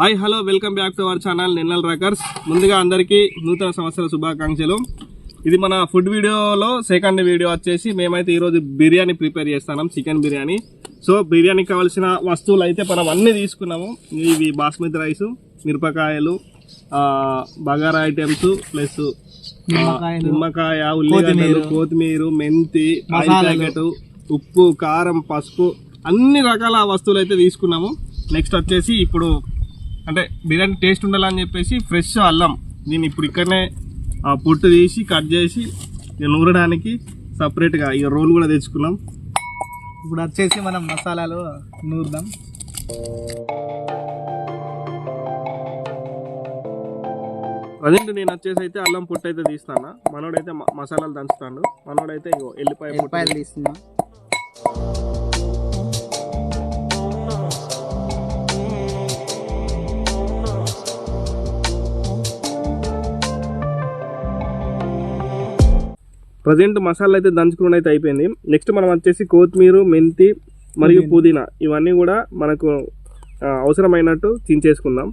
Hi hello welcome back to our channel Nennel rockers. ముందుగా అందరికీ నూతన సంవత్సర శుభాకాంక్షలు. ఇది మన ఫుడ్ వీడియోలో సెకండ్ వీడియో వచ్చేసి మేమైతే ఈరోజు బిర్యానీ ప్రిపేర్ చేస్తున్నాం చికెన్ బిర్యానీ. సో బిర్యానీకి కావాల్సిన వస్తువులు అయితే మనం అన్నీ తీసుకున్నాము. ఇవి బాస్మతి రైస్ మిరపకాయలు బగారా ఐటమ్స్ ప్లస్ నిమ్మకాయ ఉల్లిగడ్డలు కొత్తిమీర మెంతి. ప్యాకెట్ ఉప్పు కారం పసుపు అన్ని రకాల వస్తువులు అయితే తీసుకున్నాము. నెక్స్ట్ వచ్చేసి ఇప్పుడు అంటే బిర్యానీ టేస్ట్ ఉండాలని చెప్పేసి ఫ్రెష్ అల్లం నేను ఇప్పుడు ఇక్కడనే ఆ, పొట్టు తీసి కట్ చేసి ఇక నూరడానికి సపరేట్గా ఈ రోల్ కూడా తెచ్చుకున్నాం. ఇప్పుడు వచ్చేసి మనం మసాలాలు నూరుదాం. ప్రజెంట్ నేను వచ్చేసి అయితే అల్లం పొట్టు అయితే తీస్తాను? మనోడైతే మసాలాలు దంచుతాడు. మనోడైతే ఇగో ఎల్లిపాయ పొట్టు ఎల్లిపాయలు తీస్తున్నాం. ప్రజెంట్ మసాలా అయితే దంచుకుని అయితే అయిపోయింది. నెక్స్ట్ మనం వచ్చేసి కొత్తిమీర మెంతి మరియు పుదీనా ఇవన్నీ కూడా మనకు అవసరమైనట్టు చించేసుకుందాం.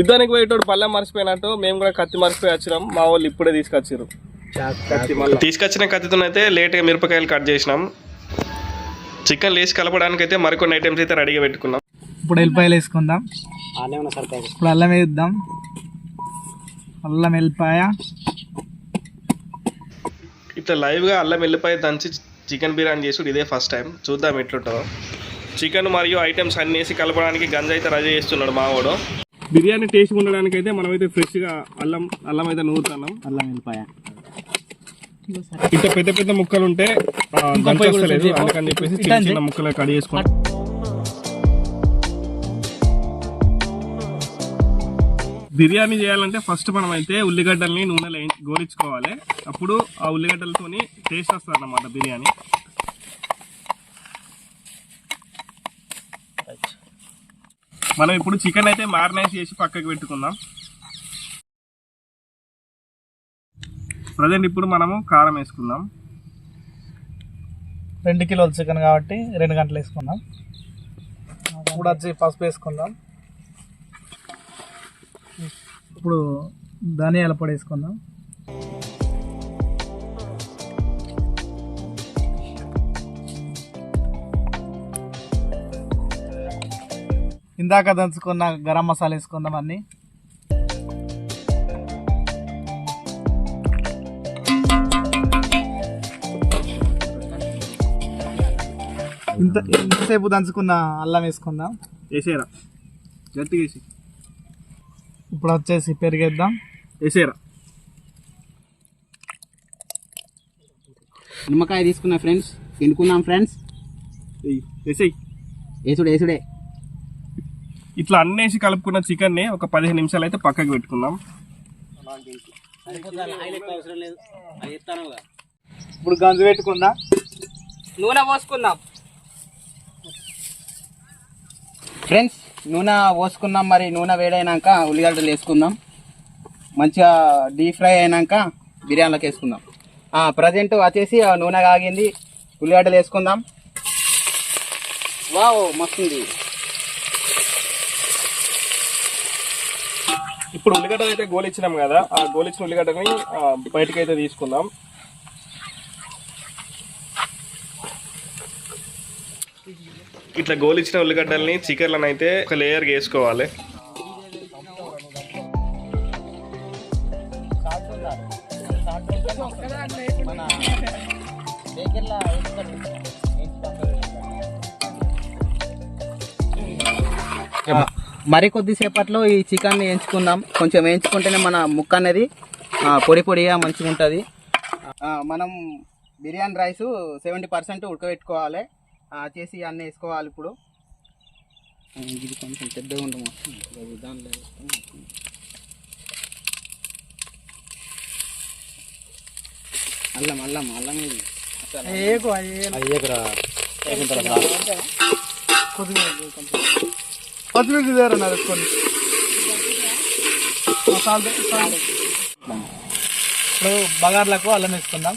యుద్ధానికి పోయేటోడు పల్లెం మర్చిపోయినట్టు మేము కూడా కత్తి మర్చిపోయి వచ్చినాం. మా వాళ్ళు ఇప్పుడే తీసుకొచ్చారు తీసుకొచ్చిన కత్తితో అయితే లేట్గా మిరపకాయలు కట్ చేసినాం. చికెన్ లేసి కలపడానికి అయితే మరికొన్ని ఐటమ్స్ అయితే రెడీగా పెట్టుకున్నాం. ఇప్పుడు ఎల్లిపాయలు వేసుకుందాం. ఇప్పుడు అల్లం వేద్దాం. అల్లం ఎల్లిపాయ. ఇట్లా లైవ్గా అల్లం వెల్లిపాయ దంచి చికెన్ బిర్యానీ చేసుడు ఇదే ఫస్ట్ టైం. చూద్దాం ఎట్లుంటుందో. చికెన్ మరియు ఐటమ్స్ అన్ని వేసి కలపడానికి గంజ అయితే రెడీ చేస్తున్నాడు మావాడు. బిర్యానీ టేస్ట్ ఉండడానికి అయితే మనమైతే ఫ్రెష్గా అల్లం అల్లం అయితే నూరుతున్నాం. అల్లం ఎల్లిపాయ. ఇంత పెద్ద పెద్ద ముక్కలు ఉంటే అందుకని చెప్పేసి చిన్న చిన్న ముక్కలు కట్ చేసుకున్నాం బిర్యానీ చేయాలంటే ఫస్ట్ మనం అయితే ఉల్లిగడ్డల్ని నూనెలో వేయి- గోరించుకోవాలి అప్పుడు ఆ ఉల్లిగడ్డలతోని టేస్ట్ వస్తుంది అన్నమాట బిర్యానీ. మనం ఇప్పుడు చికెన్ అయితే మ్యారినేట్ చేసి పక్కకి పెట్టుకుందాం. ప్రజెంట్ ఇప్పుడు మనము కారం వేసుకుందాం. రెండు కిలోలు చికెన్ కాబట్టి రెండు గంటలు వేసుకుందాం. ఇప్పుడు వచ్చి పసుపు వేసుకుందాం. ఇప్పుడు ధనియాల పొడి వేసుకుందాం. ఇందాక దంచుకున్న గరం మసాలా వేసుకుందాం అన్ని. ఇంత ఇంతసేపు దంచుకున్న అల్లం వేసుకుందాం. వేసేరా గట్టిగా వేసి ఇప్పుడు వచ్చేసి పెరిగేద్దాం. వేసేరా నిమ్మకాయ తీసుకున్నా ఫ్రెండ్స్. తినుకున్నాం ఫ్రెండ్స్. వేసేయి. ఏసుడే ఏసుడే ఇట్లా అన్నేసి కలుపుకున్న చికెన్ని ఒక పదిహేను నిమిషాలు అయితే పక్కకి పెట్టుకుందాం. ఇప్పుడు గంజు పెట్టుకుందాం? నూనె పోసుకుందాం. ఫ్రెండ్స్ నూనె పోసుకున్నాం మరి నూనె వేడైనాక ఉల్లిగడ్డలు వేసుకుందాం. మంచిగా డీప్ ఫ్రై అయినాక బిర్యానీలోకి వేసుకుందాం. ప్రజెంట్ వచ్చేసి ఆ నూనె కాగింది ఉల్లిగడ్డలు వేసుకుందాం. వావ్ మస్తుంది. ఇప్పుడు ఉల్లిగడ్డలు అయితే గోలిచ్చినాం కదా ఆ గోలిచ్చిన ఉల్లిగడ్డని బయటకైతే బయటికి అయితే తీసుకుందాం. ఇట్లా గోలిచ్చిన ఉల్లిగడ్డల్ని చికెన్లను అయితే ఒక లేయర్ వేసుకోవాలి. మరి కొద్దిసేపట్లో ఈ చికెన్ వేయించుకుందాం కొంచెం వేయించుకుంటేనే మన ముక్క అనేది పొడి పొడిగా మంచిగా ఉంటుంది మనం బిర్యానీ రైస్ సెవెంటీ పర్సెంట్ ఉడకబెట్టుకోవాలి. చేసి అన్నీ వేసుకోవాలి ఇప్పుడు. ఇది కొంచెం పెద్దగా ఉండము దానిలో. అల్లం అల్లం అల్లం ఇది. కొత్తిమీర ఇప్పుడు బగార్లకు అల్లం వేసుకుందాం.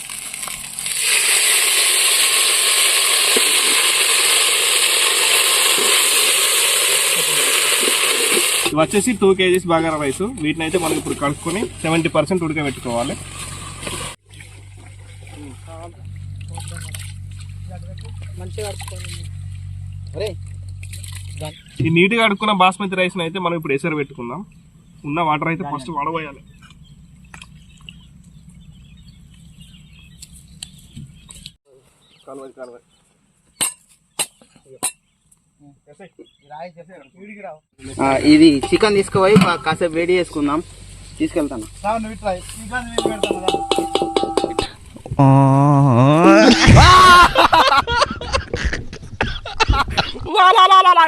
ఇవి వచ్చేసి టూ కేజీస్ బాగారా రైస్. వీటిని అయితే మనం ఇప్పుడు కలుపుకొని సెవెంటీ పర్సెంట్ ఉడకబెట్టుకోవాలి. ఈ నీట్గా అడుక్కున్న బాస్మతి రైస్ని అయితే మనం ఇప్పుడు ఎసరు పెట్టుకుందాం. ఉన్న వాటర్ అయితే ఫస్ట్ వడబోయాలి. కాలువ కాలువ ఇది చికెన్ తీసుకుపోయి కాసేపు వేడి చేసుకుందాం తీసుకెళ్తాను.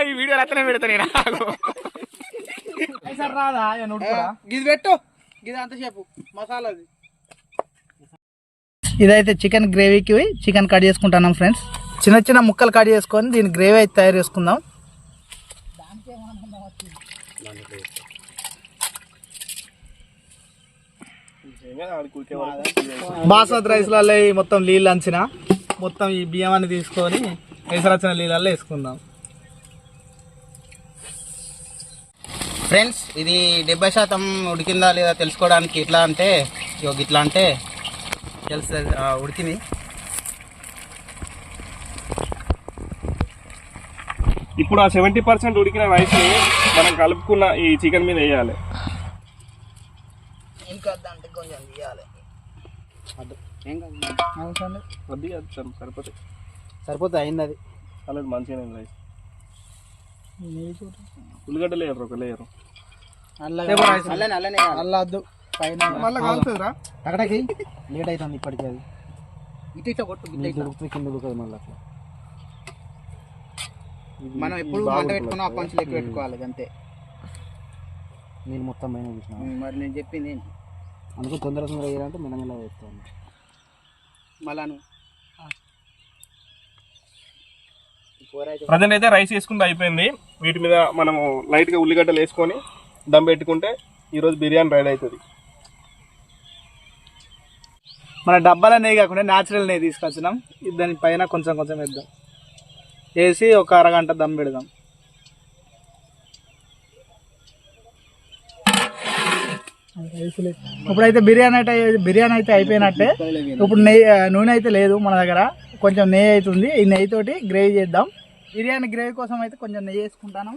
ఈ వీడియో అతనే ఏం ఉడుకురా? ఇది పెట్టు ఇది అంతసేపు మసాలాది ఇదైతే చికెన్ గ్రేవీకి చికెన్ కట్ చేసుకుంటున్నాం ఫ్రెండ్స్ చిన్న చిన్న ముక్కలు కట్ చేసుకొని దీని గ్రేవీ అయితే తయారు చేసుకుందాం. బాస్మతి రైస్లలో ఈ మొత్తం నీళ్ళు అంచిన మొత్తం ఈ బియ్యమాన్ని తీసుకొని వేసరచిన నీళ్ళల్లో వేసుకుందాం. ఫ్రెండ్స్ ఇది డెబ్బై శాతం ఉడికిందా లేదా తెలుసుకోవడానికి ఇట్లా అంటే ఇగో ఇట్లా అంటే తెలుస్తుంది ఉడికింది. ఇప్పుడు ఆ సెవెంటీ పర్సెంట్ ఉడికిన రైస్ మనం కలుపుకున్న ఈ చికెన్ మీద వేయాలి. ఇంకా అంటే కొంచెం తీయాలి. ఏం కాదు. వద్దు అది సరి- సరిపోతుంది సరిపోతుంది అయింది అది. అలాగే మంచిగా రైస్ ఉల్లిగడ్డ లేయరు ఒక అల్లనే అల్లద్దు పైన మళ్ళీ కాలుతుందిరా లేట్ అవుతుంది ఇప్పటికి అది. ఇటు ఇట్లా కొట్టు కింద మళ్ళీ అట్లా. మనం ఎప్పుడు మంట పెట్టుకున్నా ఆ పంచులు ఎక్కువ పెట్టుకోవాలి అంతే. నేను మొత్తం పైన చూసిన. మరి నేను చెప్పింది ఏంటి? అందుకు తొందర తొందర వేయాలంటే మెల్లమెల్ల వేస్తాను మళ్ళాను. ప్రజెంట్ అయితే రైస్ వేసుకుంటే అయిపోయింది. వీటి మీద మనము లైట్గా ఉల్లిగడ్డలు వేసుకొని దమ్ పెట్టుకుంటే ఈరోజు బిర్యానీ రెడీ అవుతుంది. మన డబ్బాల నెయ్యి కాకుండా న్యాచురల్ నెయ్యి తీసుకొచ్చినాం. దాని పైన కొంచెం కొంచెం వేద్దాం. వేసి ఒక అరగంట దమ్ పెడదాం. ఇప్పుడైతే బిర్యానీ అయితే బిర్యానీ అయితే అయిపోయినట్టే. ఇప్పుడు నెయ్యి నూనె అయితే లేదు మన దగ్గర. కొంచెం నెయ్యి అవుతుంది ఈ నెయ్యి తోటి గ్రేవీ చేద్దాం. బిర్యానీ గ్రేవీ కోసం అయితే కొంచెం నెయ్యి వేసుకుంటాను.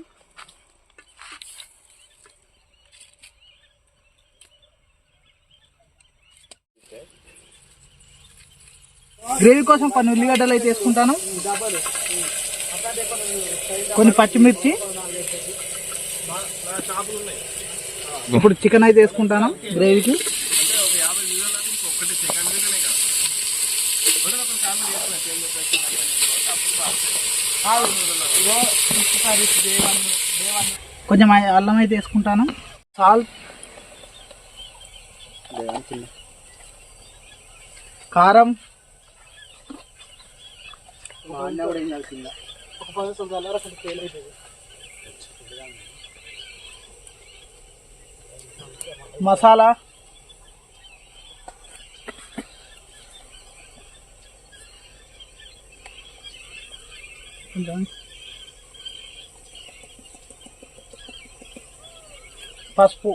గ్రేవీ కోసం కొన్ని ఉల్లిగడ్డలు అయితే వేసుకుంటాను. కొన్ని పచ్చిమిర్చి. ఇప్పుడు చికెన్ అయితే వేసుకుంటాను గ్రేవీకి. కొంచెం అల్లం అయితే వేసుకుంటాను. సాల్ట్. కారం. మసాలా పసుపు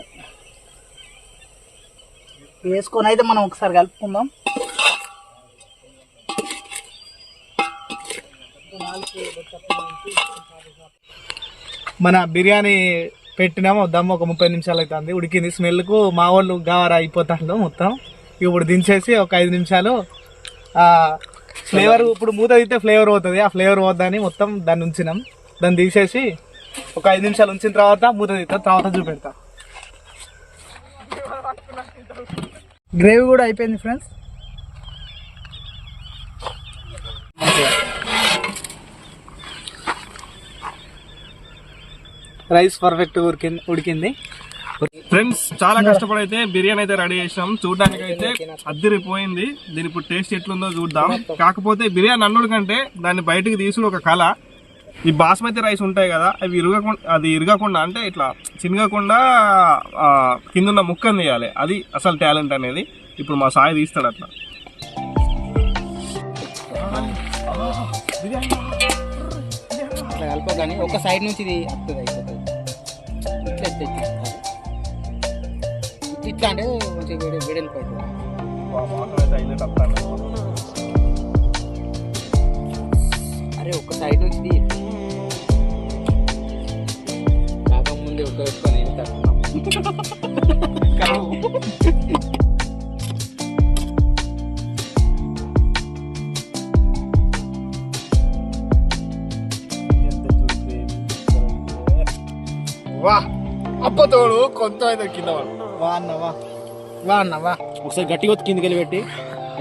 వేసుకొని అయితే మనం ఒకసారి కలుపుకుందాం మన బిర్యానీ పెట్టినాము దమ్ ఒక ముప్పై నిమిషాలు అవుతుంది ఉడికింది. స్మెల్కు మా వాళ్ళు గావరా అయిపోతారు మొత్తం. ఇప్పుడు దించేసి ఒక ఐదు నిమిషాలు ఫ్లేవర్ ఇప్పుడు మూత తీస్తే ఫ్లేవర్ పోతుంది. ఆ ఫ్లేవర్ పోద్దని మొత్తం దాన్ని ఉంచినాం. దాన్ని తీసేసి ఒక ఐదు నిమిషాలు ఉంచిన తర్వాత మూత తీస్తా తర్వాత చూపెడతా. గ్రేవీ కూడా అయిపోయింది ఫ్రెండ్స్. రైస్ పర్ఫెక్ట్ ఉడికింది ఉడికింది. ఫ్రెండ్స్ చాలా కష్టపడి అయితే బిర్యానీ అయితే రెడీ చేసినాం. చూడడానికి అయితే అద్దరిపోయింది. దీని ఇప్పుడు టేస్ట్ ఎట్లుందో చూద్దాం. కాకపోతే బిర్యానీ అన్నుడు కంటే దాన్ని బయటకు తీసుడు ఒక కళ. ఈ బాస్మతి రైస్ ఉంటాయి కదా అవి ఇరగకుండా అది ఇరగకుండా అంటే ఇట్లా చినగకుండా ఆ, కింద ఉన్న ముక్కను తీయాలి. అది అసలు టాలెంట్ అనేది. ఇప్పుడు మా సాయి తీస్తాడు అట్లా. ఒక సైడ్ నుంచి వస్తుంది అయిపోతుంది ఇట్లా అంటే మంచిగా వేడి హైలైట్ వస్తాను అరే ఒక్క సైడ్ నుంచి తీ. కాక ముందే ఉడకబెట్టుకొని ఏం తట్టుకున్నాం వా అబ్బతోడు కొంత అయితే కింద. వా అన్న వా. వా అన్న వా. ఒకసారి గట్టిగా వచ్చి కిందికి వెళ్ళి పెట్టి.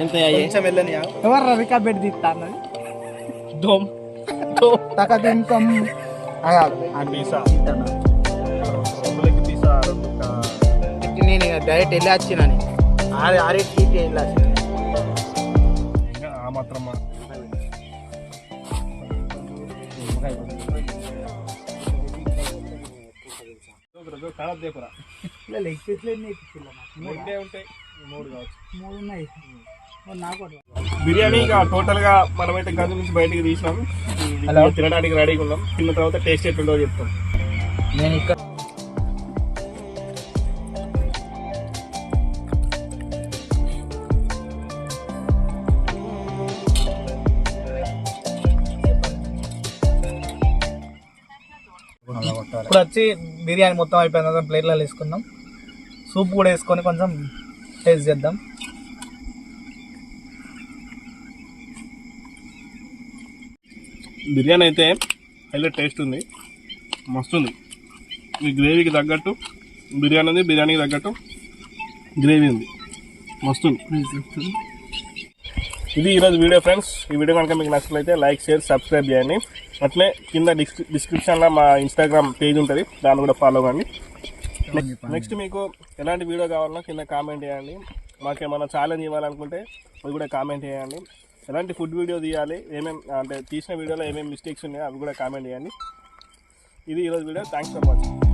ఎంత కొంచెం వెళ్ళని ఎవరు రవికా బెడ్ తీస్తా అన్నది? దోమ్. దోమ్. తక తింకం పీసా నేను డైరెక్ట్ వెళ్ళి వచ్చినాను ఆరు ఆరింటికి వెళ్ళి వచ్చిన. లెగ్ పీస్లు ఎన్ని ఇప్పించిల్లు నాకు? మూడే? ఉంటాయి. మూడు కావచ్చు. మూడు ఉన్నాయి మరి నాకు. బిర్యానీ ఇక టోటల్గా మనమైతే గంజు నుంచి బయటికి తీసినాం. తినడానికి రెడీగా ఉన్నాం. తిన్న తర్వాత టేస్ట్ ఎట్లుందో చెప్తాం. నేను ఇక్కడ వచ్చి బిర్యానీ మొత్తం అయిపోయిన తర్వాత ప్లేట్లలో వేసుకుందాం. సూప్ కూడా వేసుకొని కొంచెం టేస్ట్ చేద్దాం. బిర్యానీ అయితే హైలైట్ టేస్ట్ ఉంది. మస్తు ఉంది. ఈ గ్రేవీకి తగ్గట్టు బిర్యానీ ఉంది బిర్యానీకి తగ్గట్టు గ్రేవీ ఉంది. మస్తు ఉంది. ఇది ఈరోజు వీడియో ఫ్రెండ్స్. ఈ వీడియో కనుక మీకు నచ్చినట్లయితే లైక్ షేర్ సబ్స్క్రైబ్ చేయండి. అట్లే కింద డిస్క్రి డిస్క్రిప్షన్లో మా ఇన్స్టాగ్రామ్ పేజ్ ఉంటుంది. దాన్ని కూడా ఫాలో కండి. నెక్స్ట్ మీకు ఎలాంటి వీడియో కావాలన్నా కింద కామెంట్ చేయండి. మాకేమైనా ఛాలెంజ్ ఇవ్వాలనుకుంటే అది కూడా కామెంట్ చేయండి. ఎలాంటి ఫుడ్ వీడియో తీయాలి ఏమేమి అంటే తీసిన వీడియోలో ఏమేమి మిస్టేక్స్ ఉన్నాయో అవి కూడా కామెంట్ చేయండి. ఇది ఈరోజు వీడియో థ్యాంక్స్ ఫర్ వాచింగ్